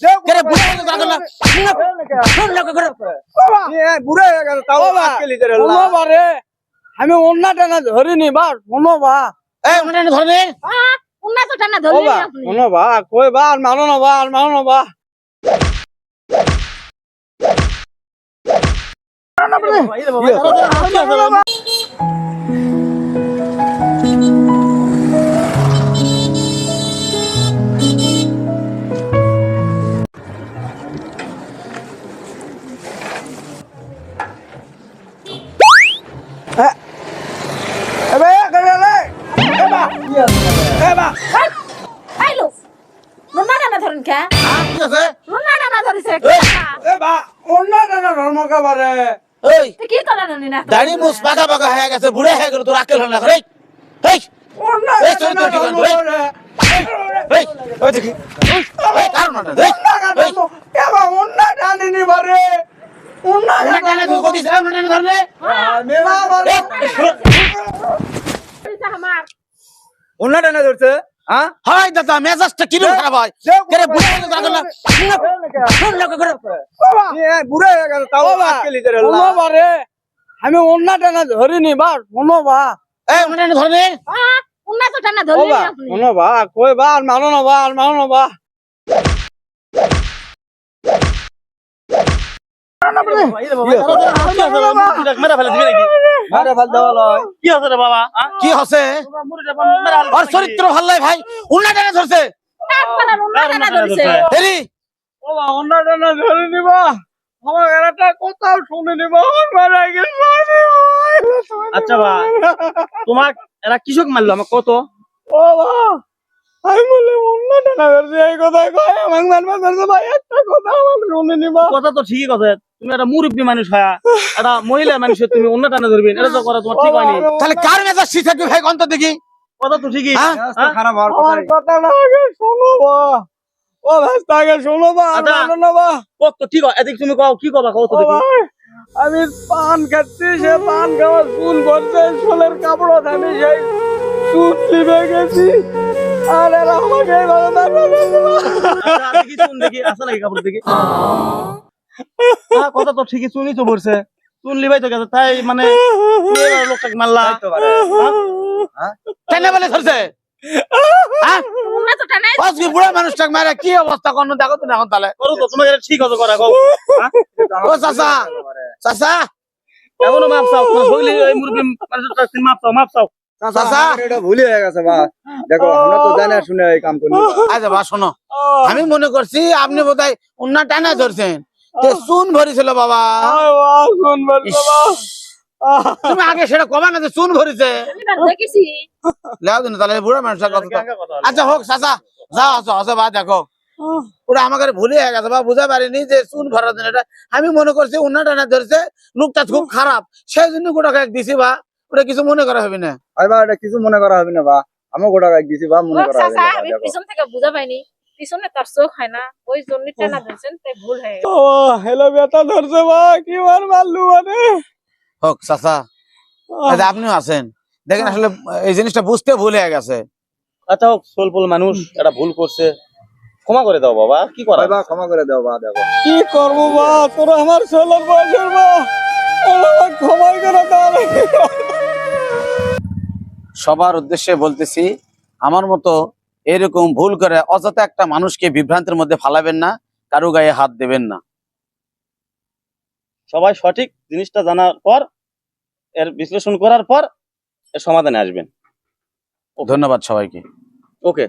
কেরে বুড়া হয়ে গেছে আগলা শুন লোক করে বুড়ে হয়ে গেছে তাও আজকে লিটার শোনো বা রে আমি অন্য টানা ধরিনি বা শোনো বা। এই উন্নত টানা ধরলেন বা আপনি শোনো বা কই বা আর মানো না বা আর মানো না বা। এবা এবা এই লোক রুনা টানা ধরেন কে? কি আছে? রুনা টানা ধরেছে এবা অন্য টানা ধর্ম কাবারে এই কি করেন উনি না? দাড়ি মুছ পাকা পাকা হয়ে গেছে বুড়া হয়ে গেল তোর আকেল না রে এই অন্য এই চল ধর্ম ঠিকানা, এই ওই দেখি। এই এই কারণ না এই এই এবা অন্য টানিনি বারে অন্য উনানে তুই কদিস উনানে ধরে মেলা বারে আমার অন্য টানা ধরছে হ্যাঁ দাদা মেজাজটা কিরম খারাপ হয় কেরে বুড়া হয়ে গেছে আগলা শুন লোক করে বুড়ে হয়ে গেছে তাও আজকে লিটার শোনো বা রে আমি অন্য টানা ধরিনি বা শোনো বা এই টানা বা শোনো বা কই বা আর মানো না বা আর মানো না বা মারে ভালো দেওয়া লয় কি হচ্ছে ওর চরিত্র ভালো লাগে ভাই। উনানে ধরছে। একবার রুনা টানা ধরেছে? আচ্ছা বা তোমাক এরা কৃষক মারলো? আমার কত ও বা আমি বলে অন্য টানা ধরছি এই কথা কয় মারবা ধরছে ভাই একটা কথা আমাকে শুনিনি বা কথা তো ঠিকই কথা তুমি একটা মুরব্বী মানুষ হয় একটা মহিলা মানুষ তুমি অন্য টানা ধরবেন এটা তো করা তোমার ঠিক হয়নি। তাহলে কার ঠিক থাকবে ভাই অন্তর দেখি। কথা তো ঠিকই। হ্যাঁ? হ্যাঁ? খারাপ হওয়ার কথা আমার কথা না আগে শোনো বা ও ভাস্তা আগে শোনো বা আর আচ্ছা। মানো না বা কক তো ঠিক হয় এদিকে তুমি কও কি কথা কও তো দেখি। আমি পান খাচ্ছি সে পান খাওয়া চুল ভরছে চুলের কাপড় আমি সেই চুল লিবে গেছি। আর এরা আমাকে এইভাবে মারবে বলছে বা। দেখি চুন দেখি? আছে নাকি কাপড় দেখি? হ্যাঁ, কথা তো ঠিকই চুনই তো পড়ছে চুন লিবাই তো গেছে তাই মানে লোকটাকে মারলা। বলে ধরছে। হ্যাঁ? টানা বুড়া মানুষটাকে মারা কি অবস্থা কোন দেখো তো এখন তাহলে। করো তো তোমাকে ঠিক হতো করা ও চাচা চাচা। এখনও মাপ চাও মানুষের মাপ চাও মাপ চাও। চাচা। আমার এটা হয়ে গেছে বা দেখো আমরা তো জানা শুনে এই কাম করি আচ্ছা বা শোনো। আমি মনে করছি আপনি বোধহয় উন্না টানা ধরছেন। তে চুন ভরিছিল বাবা। তুমি আগে সেটা কবা না যে চুন ভরিছে। লেও দিন তাহলে বুড়া মানুষের কথা? আচ্ছা হোক চাচা যাও আছো আছো বা দেখো। ওরা আমাকে ভুলে হয়ে গেছে বা বুঝা পারিনি যে চুন ভরা দিন এটা। আমি মনে করছি উন্না টানা ধরছে লোকটা খুব খারাপ। সেই জন্য গোটা কয়েক দিছি বা ওটা কিছু মনে করা হবে না। ভাই বা এটা কিছু মনে করা হবে না বা। আমি গোটা গাছ দিছি বা মনে করা আমি পিছন থেকে বুঝা পাইনি। পিছনে তার চোখ হয় না ওই জন্য টানা ধরছেন তাই ভুল হয়ে। ও হেলো বেটা ধরছে বা কি মার মারলু মানে। হোক চাচা আপনিও আছেন দেখেন আসলে এই জিনিসটা বুঝতে ভুল হয়ে গেছে। আচ্ছা হোক সোলপোল মানুষ এটা ভুল করছে। ক্ষমা করে দাও বাবা কি করা বা ক্ষমা করে দাও বা দেখো। কি করব বা তোরা আমার ছেলের বয়সের বা সবার উদ্দেশ্যে বলতেছি আমার মতো এরকম ভুল করে অযথা একটা মানুষকে বিভ্রান্তের মধ্যে ফালাবেন না কারও গায়ে হাত দেবেন না। সবাই সঠিক জিনিসটা জানার পর এর বিশ্লেষণ করার পর এর সমাধানে আসবেন। ধন্যবাদ সবাইকে। ওকে।